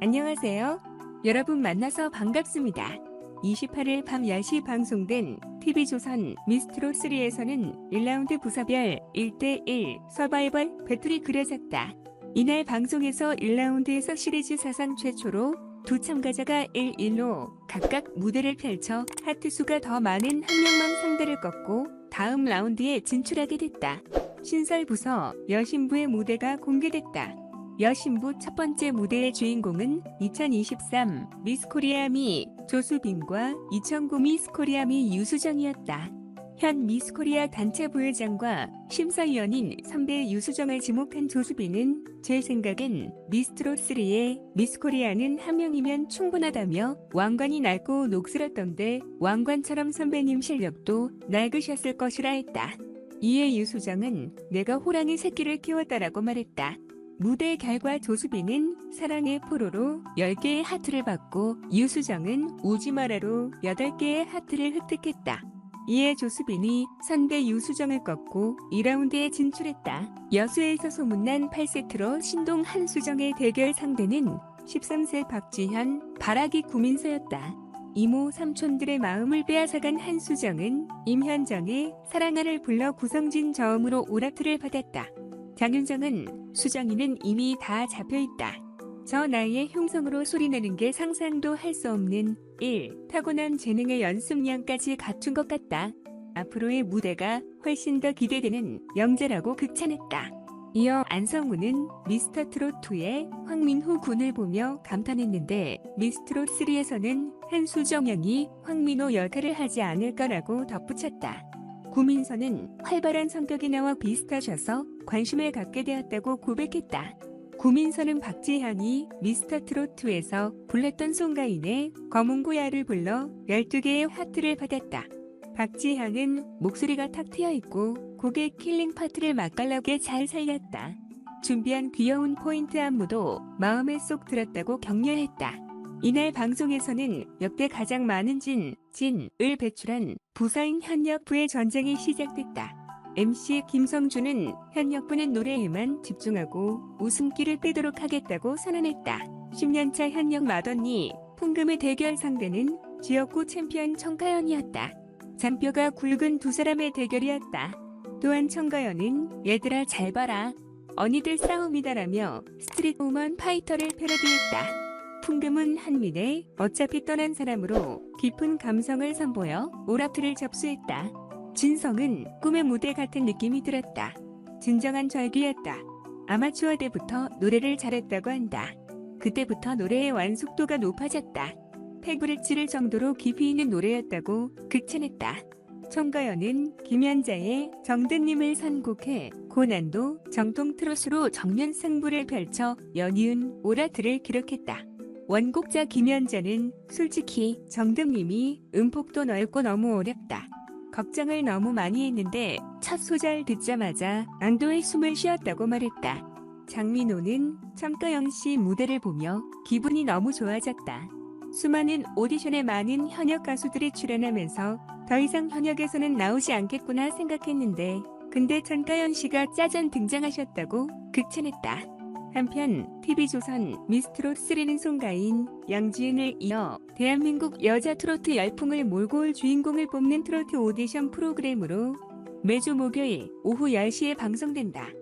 안녕하세요. 여러분 만나서 반갑습니다. 28일 밤 10시 방송된 TV조선 미스트로3에서는 1라운드 부사별 1대1 서바이벌 배틀이 그려졌다. 이날 방송에서 1라운드에서 시리즈 사상 최초로 두 참가자가 1-1로 각각 무대를 펼쳐 하트 수가 더 많은 한 명만 상대를 꺾고 다음 라운드에 진출하게 됐다. 신설부서 여신부의 무대가 공개됐다. 여신부 첫 번째 무대의 주인공은 2023 미스코리아 미 조수빈과 2009 미스코리아 미 유수정이었다. 현 미스코리아 단체 부회장과 심사위원인 선배 유수정을 지목한 조수빈은 제 생각엔 미스트로3의 미스코리아는 한 명이면 충분하다며 왕관이 낡고 녹슬었던데 왕관처럼 선배님 실력도 낡으셨을 것이라 했다. 이에 유수정은 내가 호랑이 새끼를 키웠다라고 말했다. 무대 결과 조수빈은 사랑의 포로로 10개의 하트를 받고 유수정은 우지마라로 8개의 하트를 획득했다. 이에 조수빈이 선배 유수정을 꺾고 2라운드에 진출했다. 여수에서 소문난 8세트로 신동 한수정의 대결 상대는 13세 박지현, 바라기 구민서였다. 이모 삼촌들의 마음을 빼앗아간 한수정은 임현정의 사랑아를 불러 구성진 저음으로 오라트를 받았다. 장윤정은 수정이는 이미 다 잡혀있다. 저 나이에 흉성으로 소리내는 게 상상도 할 수 없는 1. 타고난 재능의 연습량까지 갖춘 것 같다. 앞으로의 무대가 훨씬 더 기대되는 영재라고 극찬했다. 이어 안성우는 미스터트롯2의 황민호 군을 보며 감탄했는데 미스트롯3에서는 한수정영이 황민호 역할을 하지 않을 거라고 덧붙였다. 구민서는 활발한 성격이 나와 비슷하셔서 관심을 갖게 되었다고 고백했다. 구민서는 박지현이 미스터트롯2에서 불렀던 송가인의 검은 고야를 불러 12개의 하트를 받았다. 박지현은 목소리가 탁 트여있고 곡의 킬링 파트를 맛깔나게 잘 살렸다. 준비한 귀여운 포인트 안무도 마음에 쏙 들었다고 격려했다. 이날 방송에서는 역대 가장 많은 진, 진을 배출한 부사인 현역부의 전쟁이 시작됐다. MC 김성주는 현역부는 노래에만 집중하고 웃음기를 빼도록 하겠다고 선언했다. 10년차 현역 맏언니 풍금의 대결 상대는 지역구 챔피언 청가연이었다. 잔뼈가 굵은 두 사람의 대결이었다. 또한 청가연은 얘들아 잘 봐라. 언니들 싸움이다라며 스트릿 우먼 파이터를 패러디했다. 풍금은 한민의 어차피 떠난 사람으로 깊은 감성을 선보여 오라트를 접수했다. 진성은 꿈의 무대 같은 느낌이 들었다. 진정한 절규였다. 아마추어 때부터 노래를 잘했다고 한다. 그때부터 노래의 완숙도가 높아졌다. 패구를 찌를 정도로 깊이 있는 노래였다고 극찬했다. 청가연은 김연자의 정든님을 선곡해 고난도 정통 트롯으로 정면 승부를 펼쳐 연이은 오라트를 기록했다. 원곡자 김연자는 솔직히 정든님이 음폭도 넓고 너무 어렵다. 걱정을 너무 많이 했는데 첫 소절 듣자마자 안도의 숨을 쉬었다고 말했다. 장민호는 청가영 씨 무대를 보며 기분이 너무 좋아졌다. 수많은 오디션에 많은 현역 가수들이 출연하면서 더 이상 현역에서는 나오지 않겠구나 생각했는데 근데 전가연 씨가 짜잔 등장하셨다고 극찬했다. 한편 TV조선 미스트롯 3는 송가인, 양지은을 이어 대한민국 여자 트로트 열풍을 몰고 올 주인공을 뽑는 트로트 오디션 프로그램으로 매주 목요일 오후 10시에 방송된다.